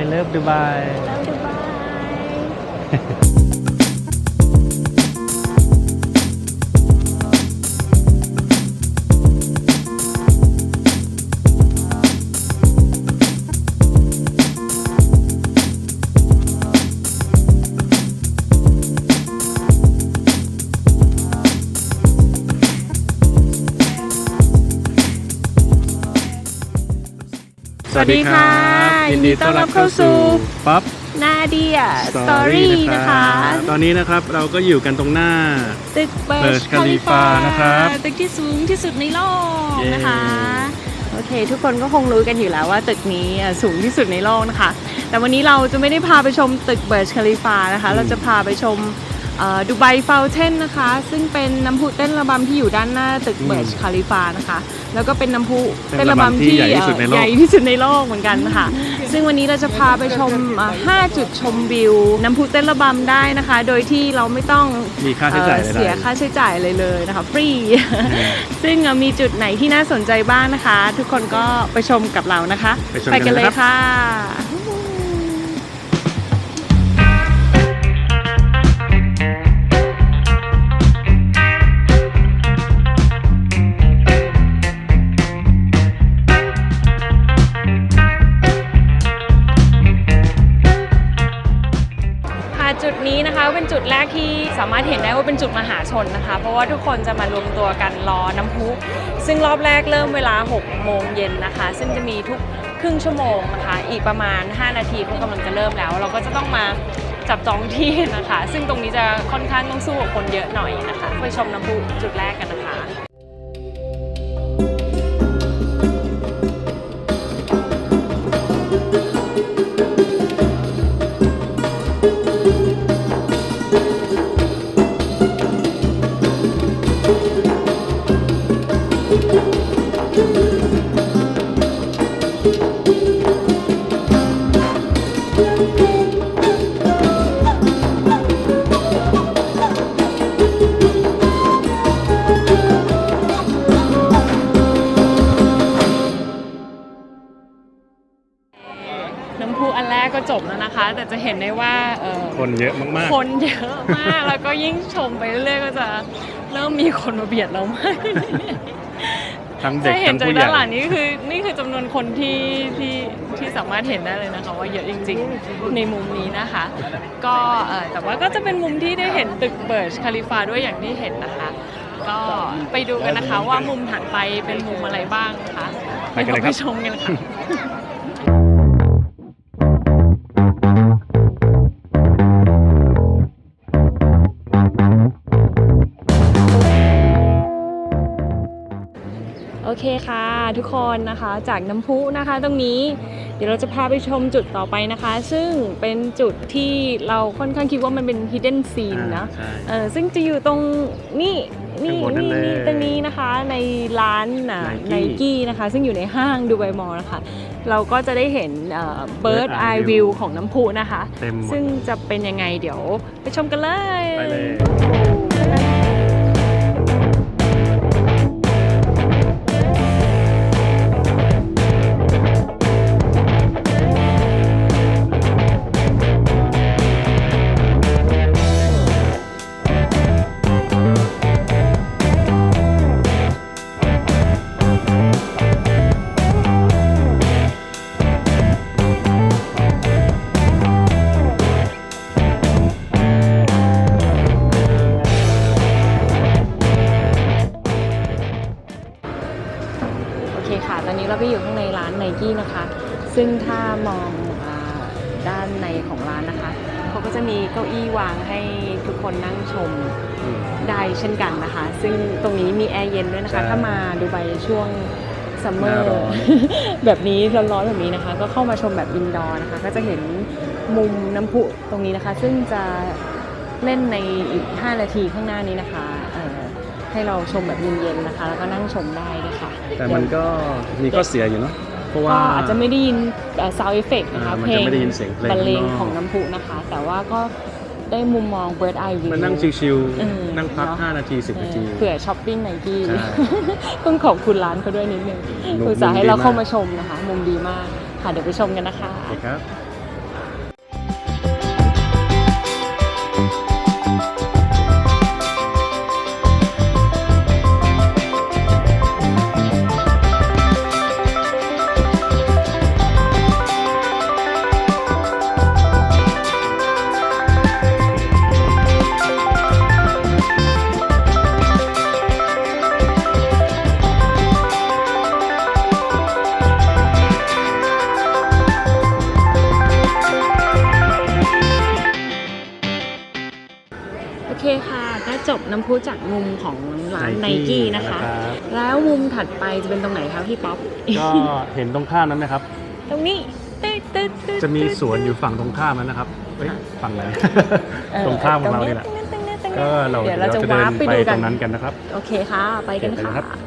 I love Dubai เราดูบายสวัสดีครับ ยินดีต้อนรับเข้าสู่ป๊อปนาเดียสสตตออรี่รี่นะนะคะคะ ตอนนี้นะครับเราก็อยู่กันตรงหน้า ตึกเบิร์ Burj ชคาลิฟา Khalifa นะครับ ตึกที่สูงที่สุดในโลกเย้นะคะ โอเค ทุกคนก็คงรู้กันอยู่แล้วว่าตึกนี้อะสูงที่สุดในโลกนะคะ แต่วันนี้เราจะไม่ได้พาไปชมตึกเบิร์ชคาลิฟานะคะ เราจะพาไปชม ดูไบฟาวเทนนะคะ ซึ่งเป็นน้ำพุเต้นระบำที่อยู่ด้านหน้าตึกเบิร์ชคาลิฟานะคะ แล้วก็เป็นน้ำพุเต้นระบำที่ใหญ่ที่สุดในโลกใหญ่ที่สุดในโลกเหมือนกันค่ะ ซึ่งวันนี้เราจะพาไปชมอ่า5จุดชมวิว น้ำพุเต้นระบำได้นะคะ โดยที่เราไม่ต้องมีค่าใช้จ่ายเอ่อใดๆเสียค่าใช้จ่ายเลยเลยนะคะฟรีซึ่งมีจุดไหนที่น่าสนใจบ้างนะคะ ทุกคนก็ไปชมกับเรานะคะ ไปชมกันกันเลยนะครับค่ะค่ะ สามารถเห็นได้ว่าเป็นจุดมหาชนนะคะ เพราะว่าทุกคนจะมารวมตัวกันรอน้ำพุ ซึ่งรอบแรกเริ่มเวลา 6 โมงเย็นนะคะ ซึ่งจะมีทุกครึ่งชั่วโมงนะคะ อีกประมาณ 5 นาทีก็กำลังจะเริ่มแล้ว เราก็จะต้องมาจับจองที่นะคะ ซึ่งตรงนี้จะค่อนข้างต้องสู้กับคนเยอะหน่อยนะคะ ไปชมน้ำพุจุดแรกกันนะคะ เห็นได้ว่าเอ่อคนเยอะมากคนเยอะมาก แล้วก็ยิ่งชมไปเรื่อยๆก็จะเริ่มมีคนมาเบียดเรามากๆทั้งเด็จะกเห็นทั้งจากผู้ใหด้าญ่นหลังนี้คือนี่คือจำนวนคนที่ที่ที่สามารถเห็นได้เลยนะคะ ว่าเยอะจริง ๆ ในมุมนี้นะคะ ก็เอ่อแต่ว่าก็จะเป็นมุมที่ได้เห็นตึกเบิร์ชคาลิฟาด้วยอย่างที่เห็นนะคะ ก็ไปดูกันนะคะว่ามุมถัดไปเป็นมุมอะไรบ้างนะคะไปกันเลยครับ ไปชมกันค่ะ โอเคค่ะ ทุกคนนะคะจากน้ำพุนะคะตรงนี้เดี๋ยวเราจะพาไปชมจุดต่อไปนะคะ ซึ่งเป็นจุดที่เราค่อนข้างคิดว่ามันเป็น hidden scene นะใช่เออซึ่งจะอยู่ตรงนี่นี่ข้างบนนั่นี่นเลยนี่ตรงนี้นะคะในร้านไน Nike กี้นะคะ ซึ่งอยู่ในห้างดูไบมอลนะคะ เราก็จะได้เห็นเบิร์ด Bird ไอ Eye วิว View ของน้ำพุนะคะเต็มหมดซึ่งจะเป็นยังไงเดี๋ยวไปชมกันเลย นไนกี้นะคะ ซึ่งถ้ามองอาด้านในของร้านนะคะเขาก็จะมีเก้าอี้วางให้ทุกคนนั่งชมอืมได้เช่นกันนะคะ ซึ่งตรงนี้มีแอร์เย็นด้วยนะคะใช่ถ้ามาดูไปช่วงซัมเมอหน้าร์ร้อนแบบนี้ร้อนๆแบบนี้นะคะ ก็เข้ามาชมแบบอินดอร์นะคะ ก็จะเห็นมุมน้ำพุตรงนี้นะคะ ซึ่งจะเล่นในอีก 5 นาทีข้างหน้านี้นะคะเอ่อให้เราชมแบบเย็นๆนะคะ แล้วก็นั่งชมได้ด้วยค่ะ แต่มันก็มีข้อเสียอยู่เนาะเพ ราะว่าก็อาจจะไม่ได้ยินซาวเอฟเฟกนะคะอ่ามันเพลจะงไม่ได้ยินเสียงเพลงบรรเลงข้างนอกของน้ำพุนะคะ แต่ว่าก็ได้มุมมอง bird eye view มันนั่งชิวเออๆนั่งพักเนอะ5นาที 10 นาทีเผื่อช้อปปิ้งไนกี้ใช่ต้องขอบคุณร้านเขาด้วยนิดนึงมุมอุตส่าห์ให้มุมดีเราเข้ามากมาชมนะคะ มุมดีมากค่ะเดี๋ยวไปชมกันนะคะโอเคครับ จบน้ำพุจากมุมของร้านไนกี้นะคะแล้วมุมถัดไปจะเป็นตรงไหนคะพี่ป๊อปก็เห็นตรงข้ามนั้นไหมครับ ตรงนี้ตึ๊ดตึ๊ดตึ๊ดจะมีสวนอยู่ฝั่งตรงข้ามนั้นนะครับเฮ้ยฝั่งไหน เออตรงข้ามของเรานี่แหละ ตรงนี้ตรงนี้ตรงนี้ก็เราเดี๋ยวเราจะเดิวาร์ปไปไปดูตกัรน งนั้นกันนะครับ โอเคค่ะ ไปกันโอเคไปค่ะนะครับจุด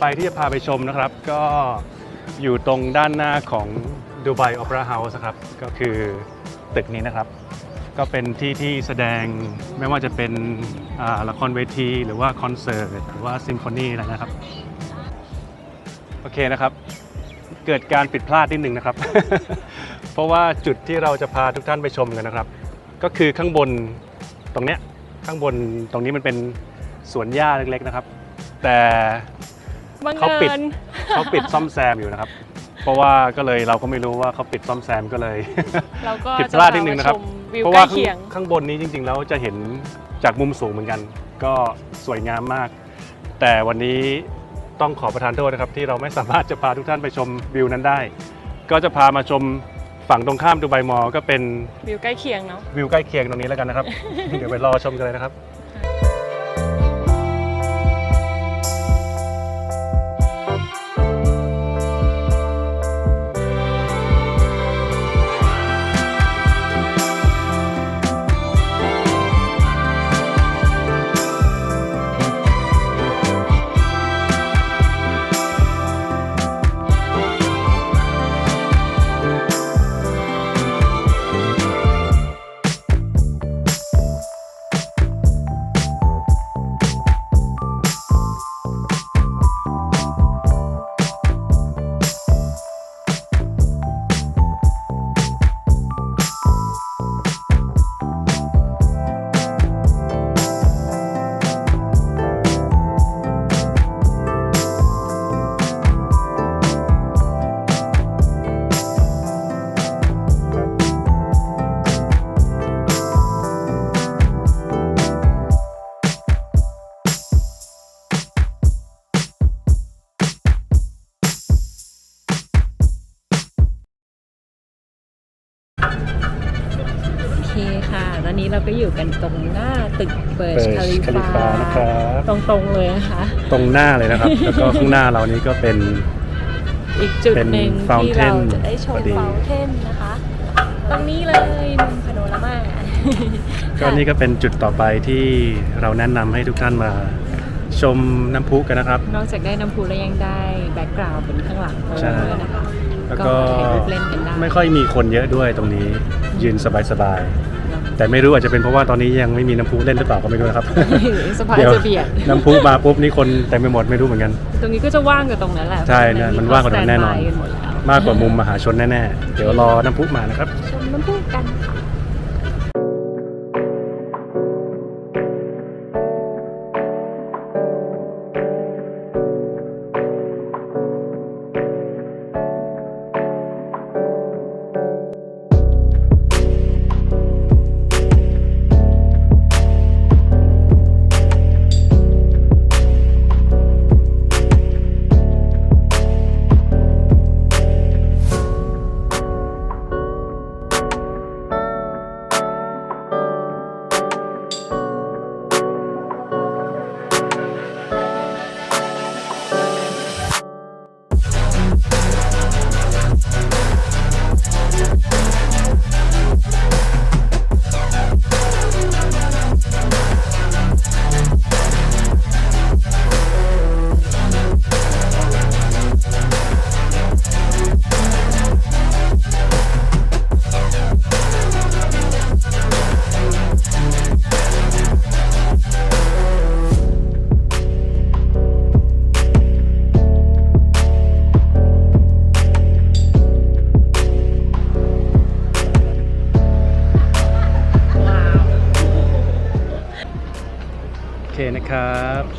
ไปที่จะพาไปชมนะครับ ก็อยู่ตรงด้านหน้าของดูไบ o อ e r a House ครับ ก็คือตึกนี้นะครับ ก็เป็นที่ที่แสดงไม่ว่าจะเป็นละครเวทีหรือว่าคอนเสิร์ตหรือว่าซิมโฟนีอะไรนะครับ โอเคนะครับ เกิดการผิดพลาดนิดนึงนะครับ เพราะว่าจุดที่เราจะพาทุกท่านไปชมกันนะครับ ก็คือข้างบนตรงเนี้ยข้างบนตรงนี้มันเป็นสวนหญ้าเล็กๆนะครับ แต่ บังเขาปิดเอิญเขาปิดซ่อมแซมอยู่นะครับ เพราะว่าก็เลยเราก็ไม่รู้ว่าเขาปิดซ่อมแซมก็เลย เราก็ผิดพลาดนิดนึงนะครับ จพามาชมวิวเพราะใกว่าล้เคียงข้างข้างบนนี้จริงๆแล้วจะเห็นจากมุมสูงเหมือนกัน ก็สวยงามมาก แต่วันนี้ต้องขอประทานโทษนะครับ ที่เราไม่สามารถจะพาทุกท่านไปชมวิวนั้นได้ ก็จะพามาชมฝั่งตรงข้ามดูไบมอลก็เป็นวิวใกล้เคียงเนาะ วิวใกล้เคียงตรงนี้แล้วกันนะครับ เดี๋ยวไปรอชมกันเลยนะครับ นะคะ ตรงหน้าเลยนะครับ แล้วก็ข้างหน้าเรานี้ก็เป็น อีกจุดเป็นหนึ่งที่ fountain เราจะได้ชมพอดี ฟาวเทนนะคะ ตรงนี้เลยมุมพาโนรามาก็นี่ก็เป็นจุดต่อไปที่เราแนะนำให้ทุกท่านมา ชมน้ำพุกันนะครับ นอกจากได้น้ำพุแล้วยังได้แบ็กกราวด์เป็นข้างหลังด้วยใช่นะคะ แล้วก็ถ่ายรูปเล่นกันได้ ไม่ค่อยมีคนเยอะด้วยตรงนี้ยืนสบายๆ แต่ไม่รู้อาจจะเป็นเพราะว่าตอนนี้ยังไม่มีน้ำพุเล่นหรือเปล่าก็ไม่รู้นะครับสภาพเดี๋ยวจะเบียด น้ำพุมาปุ๊บนี่คนเต็มไปหมดไม่รู้เหมือนกัน ตรงนี้ก็จะว่างอยู่ตรงนั้นแหละใช่เนี่ยมันว่างกว่านั้นแน่นอนสตบายกัหมดแล้วมากกว่ามุมมหาชนแน่ๆ เดี๋ยวรอน้ำพุมานะครับ ชมน้ำพุกันค่ะ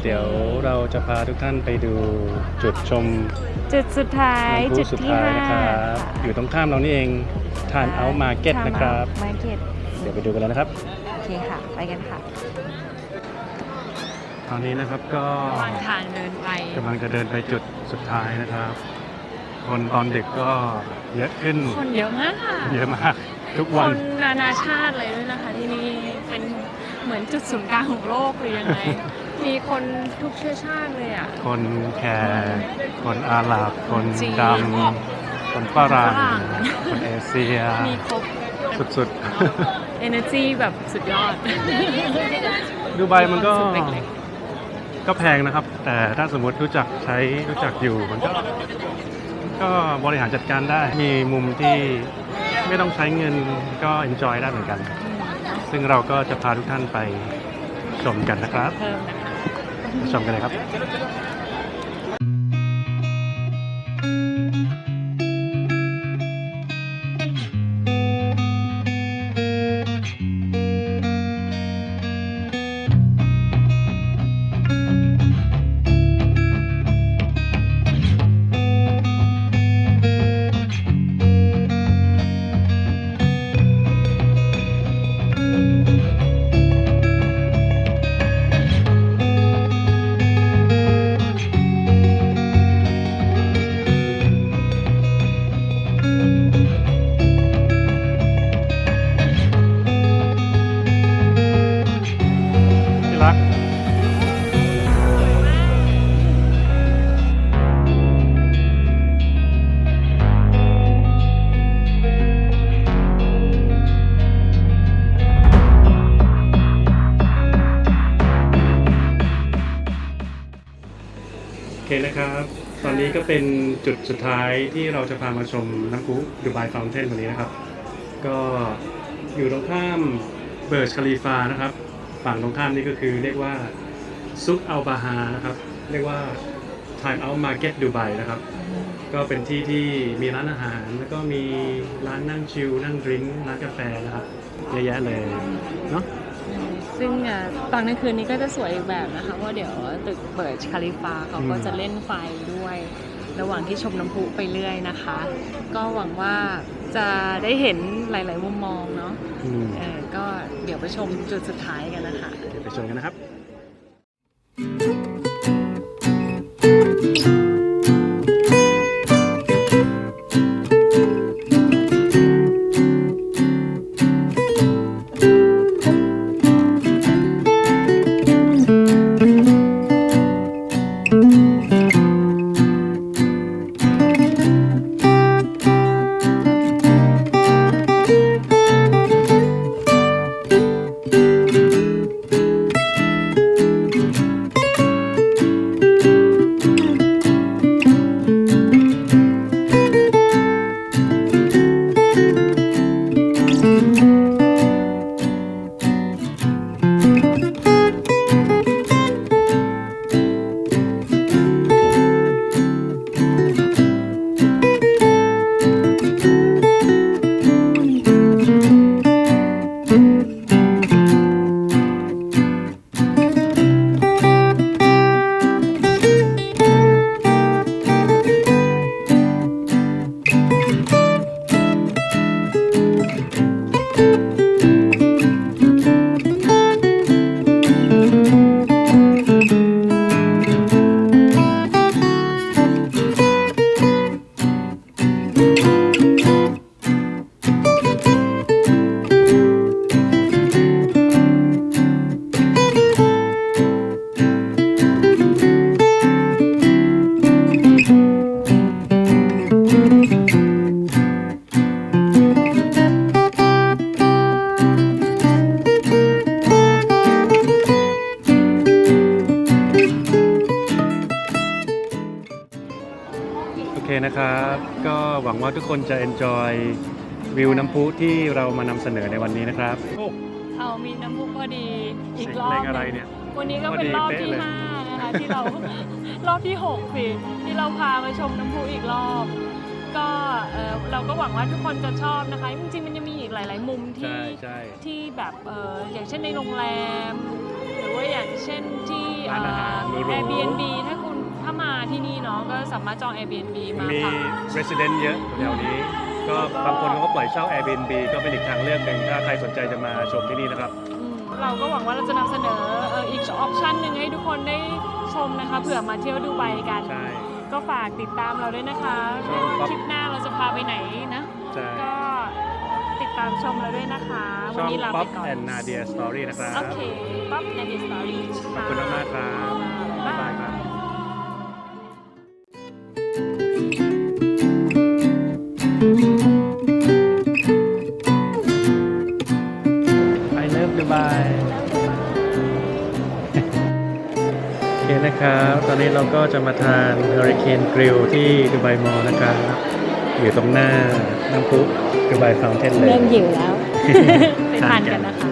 เดี๋ยวเราจะพาทุกท่านไปดูจุดชมจุดสุดท้ายน้ำพุจุดสุดที่ท้ายห้านะครับอยู่ตรงข้ามเรานี่เองทานเอามาเก็ตนะครับ มาร์เก็ตเดี๋ยวไปดูกันแล้วนะครับ โอเคค่ะ ไปกันค่ะตอนนี้นะครับก็ระหว่างทางเดินไป กำลังจะเดินไปจุดสุดท้ายนะครับ คนตอนดึกก็เยอะขึ้น คนเยอะมากเยอะมากทุกควัน นนานาชาติเลยด้วยนะคะที่นี่เป็นเหมือนจุดศูนย์กลางของโลกหรือยังไง มีคนทุกเชื้อชาติเลยอะ คนแขกคนอาหรับ คนจีนดำคนฝรั่ง ฝรั่ง คนเอเชีย มีครบ สุด energy แบบสุดยอด ๆ ดูไบมันก็สุดเล็ก ก็แพงนะครับ แต่ถ้าสมมติรู้จักใช้รู้จักอยู่มันก็ ก็บริหารจัดการได้ มีมุมที่ไม่ต้องใช้เงินก็ enjoy ได้เหมือนกัน ซึ่งเราก็จะพาทุกท่านไปชมกันนะครับ เพิ่มนะคะ ชมกันเลยครับ ก็เป็นจุดสุดท้ายที่เราจะพามาชมน้ำพุดูไบฟาวเทนวันนี้นะครับ ก็อยู่ตรงข้ามเบิร์ชคาลีฟานะครับ ฝั่งตรงข้ามนี่ก็คือเรียกว่าซุกอัลบาฮานะครับ เรียกว่า Time Out Market Dubai นะครับ ก็เป็นที่ที่มีร้านอาหาร แล้วก็มีร้านนั่งชิลนั่งดริงก์ร้านกาแฟนะครับเยอะแยะเลยเนาะซึ่งอะตอนกลางคืนนี้ก็จะสวยอีกแบบนะคะเพราะเดี๋ยวตึกเบิร์ชคาลิฟาเขาก็จะเล่นไฟ ระหว่างที่ชมน้ำพุไปเรื่อยนะคะ ก็หวังว่าจะได้เห็นหลาย ๆ มุมมองเนาะอืมเออก็เดี๋ยวไปชมจุดสุดท้ายกันนะคะ เดี๋ยวไปชมกันนะครับ หวังว่าทุกคนจะ enjoy วิวน้ำพุที่เรามานำเสนอในวันนี้นะครับโอ้เอามีน้ำพุพอดีอีกเสียงรอบเพลงอะไรหงเนี่ย วันนี้ก็เป็นพอดีรอบเป๊ะที่เลยห้านะคะที่เรารอบที่หกสิที่เราพามาชมน้ำพุอีกรอบ ก็เออเราก็หวังว่าทุกคนจะชอบนะคะจริงๆมันยังมีอีกหลาย ๆ มุมที่ใช่ใช่ที่แบบเอออย่างเช่นในโรงแรม หรือว่าอย่างเช่นที่ร้านอาหารหรูๆ Airbnb ถ้าคุณถ้ามา ที่นี่เนาะก็สามารถจอง Airbnb มามี พัก resident เยอะแถวนี้ ก็บางคนเขาก็ปล่อยเช่า Airbnb ก็เป็นอีกทางเลือกหนึ่งถ้าใครสนใจจะมาชมที่นี่นะครับ อืมเราก็หวังว่าเราจะนำเสนอเอ่ออีกออปชันหนึ่งให้ทุกคนได้ชมนะคะเผื่อมาเที่ยวดูไบกัน ใช่ ก็ฝากติดตามเราด้วยนะคะชมครับทริปหน้าเราจะพาไปไหนนะ ใช่ก็ติดตามชมเราด้วยนะคะ วัช่นองนี้ลาไป Pop ก่อน and Nadia Story นะครับ โอเค ป๊อปในดิสตอรี่ขอบคุณมากๆครับ บ๊ายบายครับ นะครับตอนนี้เราก็จะมาทาน Hurricane Grill ที่ดูไบมอลนะครับอยู่ตรงหน้าน้ำพุดูไบฟาวเทนเลย เริ่มหิวแล้ว ไปทานกันนะคะ